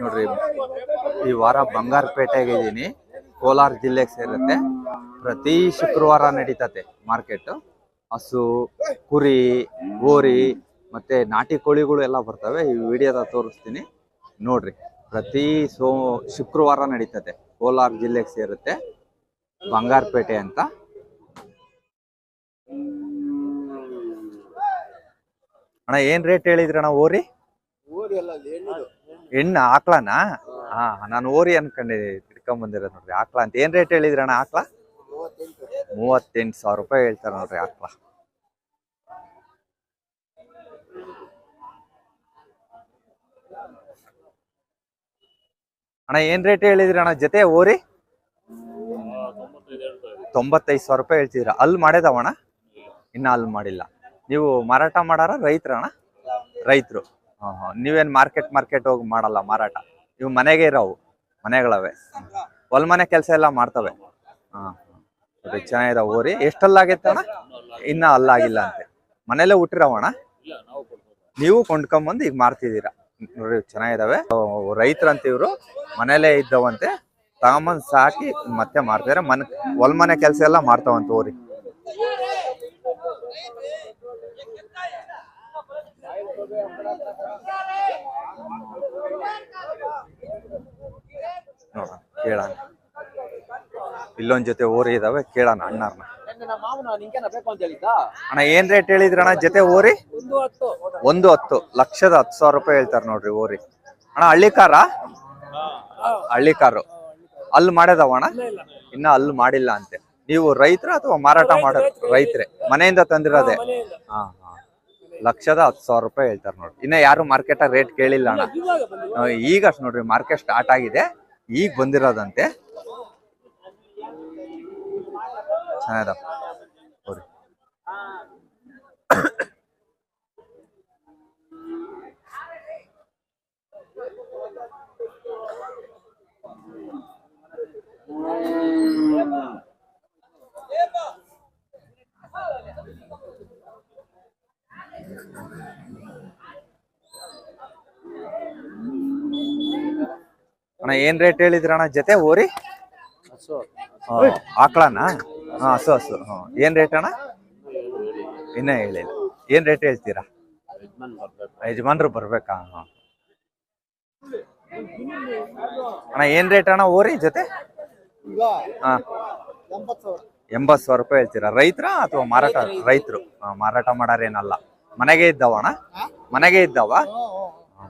ನೋಡ್ರಿ, ಈ ವಾರ ಬಂಗಾರಪೇಟೆಗೆ ಇದ್ದೀನಿ ಕೋಲಾರ ಜಿಲ್ಲೆಗೆ ಸೇರುತ್ತೆ. ಪ್ರತಿ ಶುಕ್ರವಾರ ನಡೀತತೆ ಮಾರ್ಕೆಟ್. ಹಸು, ಕುರಿ, ಗೋರಿ ಮತ್ತೆ ನಾಟಿ ಕೋಳಿಗಳು ಎಲ್ಲ ಬರ್ತವೆ. ಈ ವಿಡಿಯೋದ ತೋರಿಸ್ತೀನಿ. ನೋಡ್ರಿ, ಪ್ರತಿ ಸೋ, ಶುಕ್ರವಾರ ನಡೀತತೆ ಕೋಲಾರ ಜಿಲ್ಲೆಗೆ ಸೇರುತ್ತೆ. ಬಂಗಾರಪೇಟೆ ಅಂತ. ಅಣ್ಣ, ಏನ್ ರೇಟ್ ಹೇಳಿದ್ರಣ್ಣ, ಓರಿ? ಹೆಣ್ಣು ಆಕ್ಳನ? ಹಾ, ನಾನು ಓರಿ ಅನ್ಕೊಂಡೆ ಇಟ್ಕೊಂಡ್ ಬಂದಿರೋದು ನೋಡ್ರಿ, ಆಕ್ಳ ಅಂತ. ಏನ್ ರೇಟ್ ಹೇಳಿದ್ರಣ್ಣ ಆಕ್ಳ? ಮೂವತ್ತೆಂಟು ಸಾವಿರ ರೂಪಾಯಿ ಹೇಳ್ತಾರೆ ನೋಡ್ರಿ ಆಕ್ಳ. ಅಣ್ಣ, ಏನ್ ರೇಟ್ ಹೇಳಿದ್ರಿ ಅಣ್ಣ? ಜೊತೆ ಓರಿ? ತೊಂಬತ್ತೈದು ಸಾವಿರ ರೂಪಾಯಿ ಹೇಳ್ತಿದ್ರ ಅಲ್ಲಿ ಮಾಡ್ಯದವಣ ಇನ್ನ ಅಲ್ಲಿ ಮಾಡಿಲ್ಲ. ನೀವು ಮಾರಾಟ ಮಾಡಾರ ರೈತರು ಹಾ ನೀವೇನ್ ಮಾರ್ಕೆಟ್ ಮಾರ್ಕೆಟ್ ಹೋಗಿ ಮಾಡಲ್ಲ, ಮಾರಾಟ. ಇವು ಮನೆಗೆ ಇರೋವು, ಮನೆಗಳವೆ. ಹೊಲ ಮನೆ ಕೆಲಸ ಎಲ್ಲ ಮಾಡ್ತವೆ. ಹಾ ಹಾ. ಚೆನ್ನಾಗಿದೆ ಓರಿ ಎಷ್ಟಲ್ಲಾಗೈತೆ ಅಣ್ಣ? ಇನ್ನ ಅಲ್ಲಾಗಿಲ್ಲ ಅಂತೆ. ಮನೇಲೆ ಹುಟ್ಟಿರವಣ ನೀವು ಕೊಂಡ್ಕೊಂಬಂದು ಈಗ ಮಾರ್ತಿದೀರ ನೋಡ್ರಿ ಚೆನ್ನಾಗಿದಾವೆ. ರೈತರಂತ ಇವ್ರು. ಮನೇಲೆ ಇದ್ದವಂತೆ. ತಗೊಂಬಂದ್ ಸಾಕಿ ಮತ್ತೆ ಮಾರ್ತಾರೆ ಮನೆ, ಹೊಲ ಮನೆ ಕೆಲಸ ಎಲ್ಲ ಮಾಡ್ತಾವಂತ ಓರಿ ನೋಡೋಣ ಕೇಳೋಣ. ಇಲ್ಲೊಂದ್ ಜೊತೆ ಓರಿ ಇದಾವೆ ಕೇಳೋಣ ಅಣ್ಣಾರ್ನ. ಅಣ್ಣ ಏನ್ ರೇಟ್ ಹೇಳಿದ್ರಣ್ಣ ಜೊತೆ ಓರಿ? ಒಂದು ಹತ್ತು. ಲಕ್ಷದ ಹತ್ತು ಸಾವಿರ ರೂಪಾಯಿ ಹೇಳ್ತಾರ ನೋಡ್ರಿ ಓರಿ. ಅಣ್ಣ ಹಳ್ಳಿ ಕಾರ? ಹಳ್ಳಿ ಕಾರು. ಅಲ್ಲಿ ಮಾಡ್ಯದವ ಅಣ್ಣ? ಇನ್ನ ಅಲ್ಲಿ ಮಾಡಿಲ್ಲ ಅಂತೆ. ನೀವು ರೈತರ ಅಥವಾ ಮಾರಾಟ ಮಾಡೋದು ರೈತರೆ. ಮನೆಯಿಂದ ತಂದಿರೋದೆ? ಹಾ ಹಾ ಲಕ್ಷದ ಹತ್ತು ಸಾವಿರ ರೂಪಾಯಿ ಹೇಳ್ತಾರೆ ನೋಡ್ರಿ. ಇನ್ನ ಯಾರು ಮಾರ್ಕೆಟ್ ರೇಟ್ ಕೇಳಿಲ್ಲ ಅಣ್ಣ. ಈಗ ಅಷ್ಟ್ ನೋಡ್ರಿ ಮಾರ್ಕೆಟ್ ಸ್ಟಾರ್ಟ್ ಆಗಿದೆ. ಈಗ ಬಂದಿರೋದಂತೆ? ಚೆನ್ನಾಗಿದಾವ ನೋಡ್ರಿ ಅಣ್ಣ ಏನ್ ರೇಟ್ ಹೇಳಿದ್ರಣ್ಣ ಜೊತೆ ಓರಿ ಆಕಳನ? ಹಾ ಹಸು ಹಸು. ಹ್ಮ್ ಏನ್ ರೇಟ್ ಅಣ್ಣ? ಇನ್ನ ಹೇಳಿಲ್ಲ ಏನ್ ರೇಟ್ ಹೇಳ್ತೀರಾ? ಯಜಮಾನ್ರು ಬರ್ಬೇಕಾ? ಹಾ. ಅಣ್ಣ ಏನ್ ರೇಟ್ ಅಣ್ಣ ಓರಿ ಜೊತೆ? ಹಾ. ಎಂಬತ್ ಸಾವಿರ ರೂಪಾಯಿ ಹೇಳ್ತೀರಾ? ರೈತರ ಅಥವಾ ಮಾರಾಟ? ರೈತರು. ಮಾರಾಟ ಮಾಡಾರೇನಲ್ಲ. ಮನೆಗೆ ಇದ್ದಾವಣ್ಣ ಮನೆಗೆ ಇದ್ದಾವ?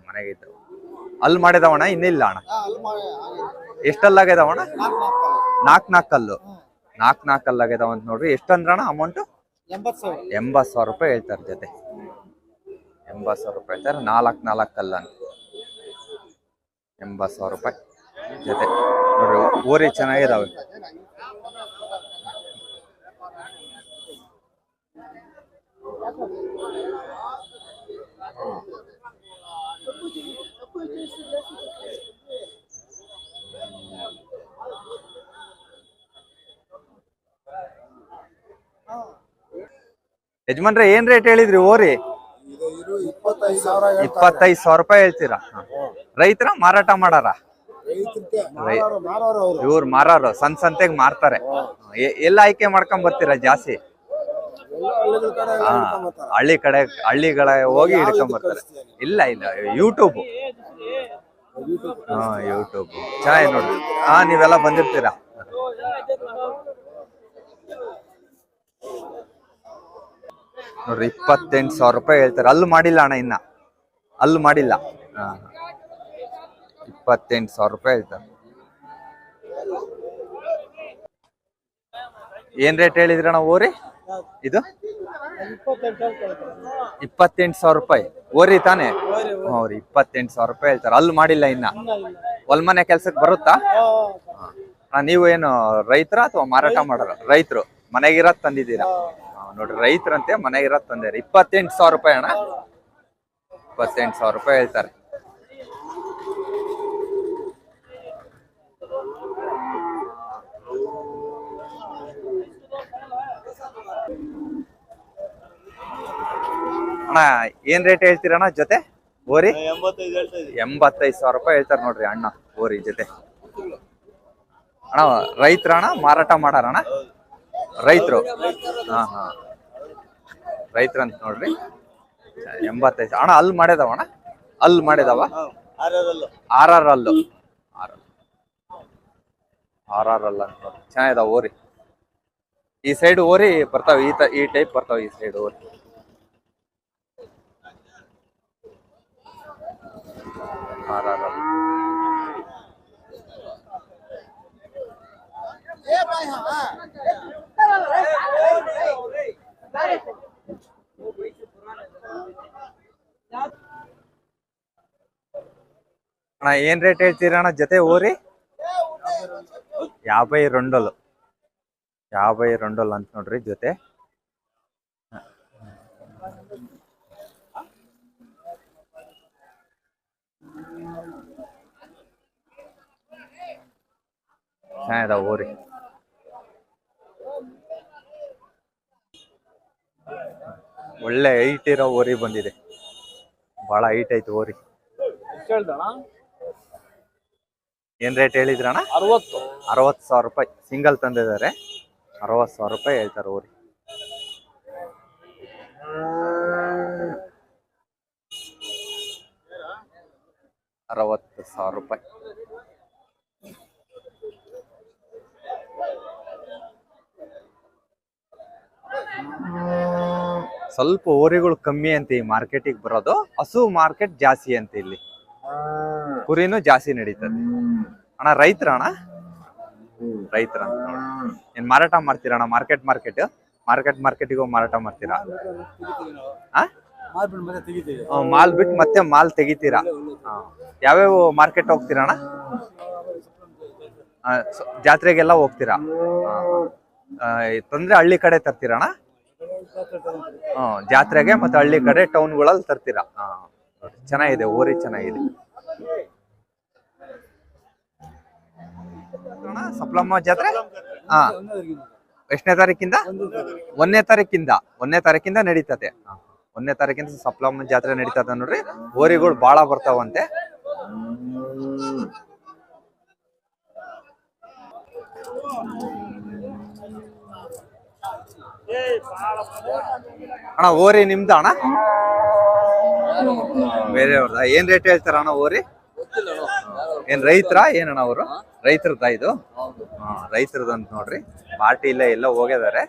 ಮನೆಗೆ ಇದ್ದಾವ. ಅಲ್ಲಿ ಮಾಡಿದವಣ ಇನ್ನಿಲ್ಲ ಅಣ್ಣ. ಎಷ್ಟಲ್ಲಾಗ್ಯದವಣ ನಾಕ್ ನಾಲ್ಕು ನಾಲ್ಕ್ ನಾಲ್ಕು ಕಲ್ಲು ನಾಲ್ಕ್ ನಾಲ್ಕು ಕಲ್ಲಾಗ್ಯದವ ಅಂತ ನೋಡ್ರಿ. ಎಷ್ಟಂದ್ರಣ ಅಮೌಂಟ್ ಎಂಬತ್ ಸಾವಿರ. ರೂಪಾಯಿ ಹೇಳ್ತಾರೆ ಜೊತೆ. ಎಂಬತ್ ಸಾವಿರ ರೂಪಾಯಿ ಹೇಳ್ತಾರೆ. ನಾಲ್ಕು ನಾಲ್ಕು ಅಲ್ಲ ಅಂತ. ಎಂಬತ್ ಸಾವಿರ ರೂಪಾಯಿ ಜೊತೆ. ನೋಡ್ರಿ ಊರಿ ಚೆನ್ನಾಗಿದಾವೆ. ಯಜಮಾನ್ರೆ, ಏನ್ ರೇಟ್ ಹೇಳಿದ್ರಿ ಓರಿ? ಇಪ್ಪತ್ತೈದು ಸಾವಿರ ರೂಪಾಯಿ ಹೇಳ್ತೀರಾ? ರೈತರ ಮಾರಾಟ ಮಾಡಾರ? ಇವ್ರು ಮಾರೋರು ಸಣ್ಣ ಸಂತೆಗ್ ಮಾರ್ತಾರೆ. ಎಲ್ಲ ಆಯ್ಕೆ ಮಾಡ್ಕೊಂಡ್ ಬರ್ತೀರಾ ಜಾಸ್ತಿ? ಹಳ್ಳಿ ಕಡೆ, ಹಳ್ಳಿಗಳ ಹೋಗಿ ಹಿಡ್ಕೊಂಡ್ ಬರ್ತಾರೆ. ಇಲ್ಲ ಇಲ್ಲ ಯೂಟ್ಯೂಬ್ ಹಾ ಯೂಟ್ಯೂಬ್ ಚೆನ್ನಾಗಿ ನೋಡ್ರಿ ಹಾ, ನೀವೆಲ್ಲ ಬಂದಿರ್ತೀರಾ? ನೋಡ್ರಿ, ಇಪ್ಪತ್ತೆಂಟು ಸಾವಿರ ರೂಪಾಯಿ ಹೇಳ್ತಾರೆ. ಅಲ್ಲಿ ಮಾಡಿಲ್ಲ ಅಣ್ಣ ಇನ್ನ. ಅಲ್ಲಿ ಮಾಡಿಲ್ಲ. ಇಪ್ಪತ್ತೆಂಟು ಸಾವಿರ ರೂಪಾಯಿ ಹೇಳ್ತಾರೆ. ಏನ್ ರೇಟ್ ಹೇಳಿದ್ರಣ್ಣ ಓರಿ? ಇದು? ಇಪ್ಪತ್ತೆಂಟು ಸಾವಿರ ರೂಪಾಯಿ. ಓರಿ ತಾನೇ? ಅವ್ರಿ ಇಪ್ಪತ್ತೆಂಟು ಸಾವಿರ ರೂಪಾಯಿ ಹೇಳ್ತಾರೆ. ಅಲ್ಲಿ ಮಾಡಿಲ್ಲ ಇನ್ನ. ಹೊಲ್ಮನೆ ಕೆಲ್ಸಕ್ಕೆ ಬರುತ್ತಾ? ನೀವು ಏನು ರೈತರ ಅಥವಾ ಮಾರಾಟ ಮಾಡೋರ? ರೈತರು. ಮನೆಗಿರೋದ್ ತಂದಿದ್ದೀರಾ? ನೋಡ್ರಿ, ರೈತರಂತೆ ಮನೆಗೆ ಇರೋ ತೊಂದರೆ ಇಪ್ಪತ್ತೆಂಟು ಸಾವಿರ ರೂಪಾಯಿ ಅಣ್ಣ. ಇಪ್ಪತ್ತೆಂಟು ಸಾವಿರ ರೂಪಾಯಿ ಹೇಳ್ತಾರೆ. ಅಣ್ಣ, ಏನ್ ರೇಟ್ ಹೇಳ್ತೀರಣ್ಣ ಜೊತೆ? ಓರಿ ಎಂಬತ್ತೈದು ಸಾವಿರ ರೂಪಾಯಿ ಹೇಳ್ತಾರೆ ನೋಡ್ರಿ ಅಣ್ಣ ಓರಿ ಜೊತೆ. ಅಣ್ಣ ರೈತರ ಅಣ್ಣ ಮಾರಾಟ ಮಾಡಾರಣ ರೈತರು. ಹಾ ಹಾ. ರೈತರು ಅಂತ ನೋಡ್ರಿ. ಎಂಬತ್ತೈದು ಅಣ್ಣ, ಅಲ್ಲಿ ಮಾಡಿದಾವ ಅಣ್ಣ? ಅಲ್ಲಿ ಮಾಡಿದಾವ? ಆರ್ ಆರ್ ಅಲ್ಲು ಆರ್ ಆರ್ ಆರ್ ಅಲ್ಲ ಅಂತ ನೋಡ್ರಿ ಚೆನ್ನಾಗಿದಾವ ಓರಿ. ಈ ಸೈಡ್ ಓರಿ ಬರ್ತಾವ, ಈ ಈ ಟೈಪ್ ಬರ್ತಾವ ಈ ಸೈಡ್ ಓರಿ. ಆರ್ ಆರ್ ಅಲ್ಲ ಅಣ್ಣ ಏನ್ ರೇಟ್ ಹೇಳ್ತೀರಣ್ಣ ಜೊತೆ ಓರಿ యాభై రెండోలు యాభై రెండోలు ಅಂತ ನೋಡ್ರಿ ಜೊತೆ ಚೆನ್ನಾಗಿದಾವ ಓರಿ ಒಳ್ಳೆ ಹೈಟ್ ಇರೋ ಓರಿ ಬಂದಿದೆ. ಬಹಳ ಹೈಟ್ ಐತೆ ಓರಿ. ಏನ್ ರೇಟ್ ಹೇಳಿದ್ರಣ್ಣ? ಅರವತ್ತು. ಅರವತ್ತು ಸಾವಿರ ರೂಪಾಯಿ. ಸಿಂಗಲ್ ತಂದಿದ್ದಾರೆ. ಅರವತ್ತು ಸಾವಿರ ರೂಪಾಯಿ ಹೇಳ್ತಾರೆ ಓರಿ. ಅರವತ್ತು ಸಾವಿರ ರೂಪಾಯಿ. ಸ್ವಲ್ಪ ಓರಿಗಳು ಕಮ್ಮಿ ಅಂತ ಈ ಮಾರ್ಕೆಟಿಗೆ ಬರೋದು. ಹಸು ಮಾರ್ಕೆಟ್ ಜಾಸ್ತಿ ಅಂತ ಇಲ್ಲಿ. ಕುರಿನೂ ಜಾಸ್ತಿ ನಡೀತದೆ. ಅಣ್ಣ ರೈತರ ಅಣ್ಣ ರೈತರ ಅಂತ ನೋಡಿ ಏನ್ ಮಾರಾಟ ಮಾಡ್ತೀರಾ ಅಣ್ಣ ಮಾರ್ಕೆಟ್ ಮಾರ್ಕೆಟ್? ಮಾರ್ಕೆಟ್ ಮಾರ್ಕೆಟಿಗೆ ಹೋಗಿ ಮಾರಾಟ ಮಾಡ್ತೀರಾ? ಮಾಲ್ ಬಿಟ್ಟು ಮತ್ತೆ ಮಾಲ್ ತೆಗಿತೀರಾ. ಯಾವ್ಯಾವ ಮಾರ್ಕೆಟ್ ಹೋಗ್ತೀರಾ ಅಣ್ಣ ಜಾತ್ರೆಗೆಲ್ಲ ಹೋಗ್ತೀರಾ? ತಂದ್ರೆ ಹಳ್ಳಿ ಕಡೆ ತರ್ತೀರಾ ಅಣ್ಣ ಜಾತ್ರೆಗೆ ಮತ್ತೆ ಹಳ್ಳಿ ಕಡೆ ಟೌನ್ಗಳಲ್ಲಿ ತರ್ತೀರಾ? ಹಾ, ಚೆನ್ನಾಗಿದೆ ಓರಿ ಚೆನ್ನಾಗಿದೆ. ಸಪ್ಲಮ್ಮ ಜಾತ್ರೆ? ಹಾ. ಎಷ್ಟನೇ ತಾರೀಕಿಂದ? ಒಂದನೇ ತಾರೀಕಿಂದ ಒಂದನೇ ತಾರೀಕಿಂದ ನಡೀತದೆ. ಒಂದನೇ ತಾರೀಕಿಂದ ಸಪ್ಲಮ್ಮ ಜಾತ್ರೆ ನಡೀತದೆ ನೋಡ್ರಿ. ಓರಿಗಳು ಬಾಳ ಬರ್ತಾವಂತೆ. ಅಣ್ಣ, ಓರಿ ನಿಮ್ದು ಅಣ್ಣ? ಬೇರೆಯವ್ರದ ಏನ್ ರೇಟ್ ಹೇಳ್ತಾರ ಅಣ್ಣ ಓರಿ? ಏನ್ ರೈತರ? ಏನಣ್ಣ ಅವರು? ರೈತರದ ಇದು? ಹಾ ರೈತರದ್ದು ಅಂತ ನೋಡ್ರಿ. ಪಾರ್ಟಿ ಇಲ್ಲ ಎಲ್ಲ ಹೋಗಿದಾರೆ.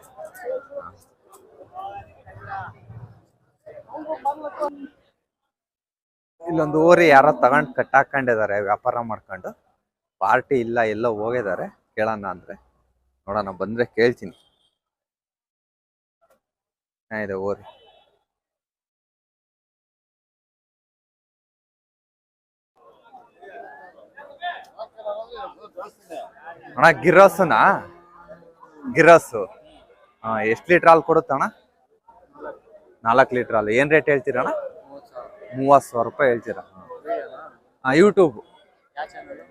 ಇಲ್ಲೊಂದು ಓರಿ ಯಾರೋ ತಗೊಂಡ್ ಕಟ್ಟಾಕೊಂಡಿದ್ದಾರೆ ವ್ಯಾಪಾರ ಮಾಡ್ಕೊಂಡು. ಪಾರ್ಟಿ ಇಲ್ಲ, ಎಲ್ಲ ಹೋಗಿದ್ದಾರೆ ಕೇಳೋಣ ಅಂದ್ರೆ. ನೋಡೋಣ, ಬಂದ್ರೆ ಕೇಳ್ತೀನಿ. ಇದೆ ಓರಿ ಅಣ್ಣ, ಗಿರೋಸುನಾ? ಗಿರಾಸು. ಹಾ, ಎಷ್ಟು ಲೀಟ್ರ್ ಹಾಲು ಕೊಡುತ್ತಣ್ಣ ನಾಲ್ಕು ಲೀಟ್ರ್ ಹಾಲು. ಏನು ರೇಟ್ ಹೇಳ್ತೀರಣ್ಣ ಮೂವತ್ತು ಸಾವಿರ ರೂಪಾಯಿ ಹೇಳ್ತೀರಾ? ಹಾ ಯೂಟ್ಯೂಬ್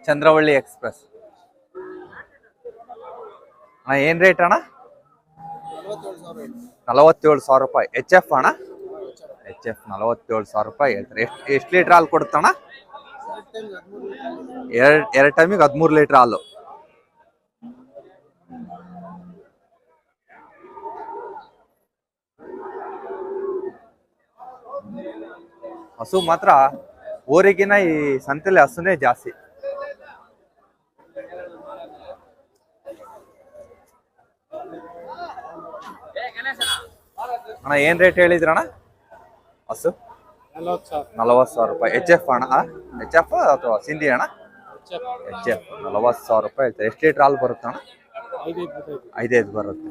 ಚಂದ್ರವಳ್ಳಿ ಎಕ್ಸ್ಪ್ರೆಸ್. ಅಣ್ಣ, ಏನು ರೇಟ್ ಅಣ್ಣ? ನಲವತ್ತೇಳು ಸಾವಿರ ರೂಪಾಯಿ. ಎಚ್ ಎಫ್ ಅಣ್ಣ? ಎಚ್ ಎಫ್ ನಲವತ್ತೇಳು ಸಾವಿರ ರೂಪಾಯಿ. ಹೇಳ್ತಾರೆ ಎಷ್ಟು ಎಷ್ಟು ಲೀಟ್ರ್ ಹಾಲು ಕೊಡುತ್ತಣ್ಣ ಎರಡ್, ಎರಡು ಟೈಮಿಗೆ ಹದಿಮೂರು ಲೀಟ್ರ್ ಹಾಲು. ಹಸು ಮಾತ್ರ ಊರಿಗಿನ ಈ ಸಂತೆಲಿ ಹಸುನೇ ಜಾಸ್ತಿ. ಅಣ್ಣ, ಏನ್ ರೇಟ್ ಹೇಳಿದ್ರಣ್ಣ ಹಸು? ನಲವತ್ತು ಸಾವಿರ ರೂಪಾಯಿ. ಎಚ್ ಎಫ್ ಅಣ್ಣ ಎಚ್ ಎಫ್ ಅಥವಾ ಸಿಂಧಿ ಅಣ್ಣ? ಎಚ್ ಎಫ್ ನಲವತ್ತು ಸಾವಿರ ರೂಪಾಯಿ ಎಷ್ಟು ಲೀಟ್ರ್ ಹಾಲು ಬರುತ್ತೆ ಅಣ್ಣ? ಐದೈದು ಬರುತ್ತೆ.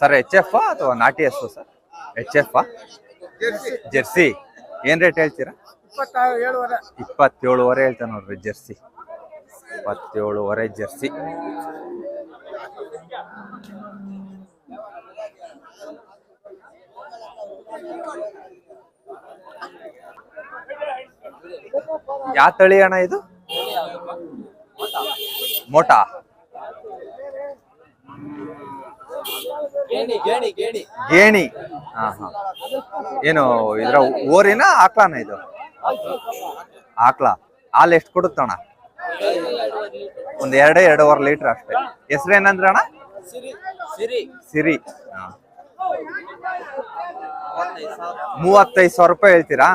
ಸರ್ ಎಚ್ ಎಫ್ ಅಥವಾ ನಾಟಿ yes sir? H F jersey ಏನ್ ರೇಟ್ ಹೇಳ್ತೀರಾ? ಇಪ್ಪತ್ತೇಳುವರೆ ಹೇಳ್ತಾನೆ ನೋಡ್ರಿ ಜೆರ್ಸಿ ಇಪ್ಪತ್ತೇಳುವರೆ ಜೆರ್ಸಿ ಯಾವ ತಳಿ ಅಣ್ಣ ಇದು? ಮೋಟಾ. ಗೇಣಿ ಹಾ ಹಾ ಏನು ಇದ್ರ ಓರಿನ ಆಕ್ಲಾನ ಇದು? ಆಕ್ಲ ಹಾಲು ಎಷ್ಟು ಕೊಡುತ್ತಣ್ಣ? ಒಂದ್ ಎರಡೇ ಎರಡೂವರೆ ಲೀಟರ್ ಅಷ್ಟೇ. ಹೆಸ್ರೇನಂದ್ರೆ ಅಣ್ಣ? ಸಿರಿ. ಮೂವತ್ತೈದು ಸಾವಿರ ಮೂವತ್ತೈದು ಸಾವಿರ ರೂಪಾಯಿ ಹೇಳ್ತೀರಾ?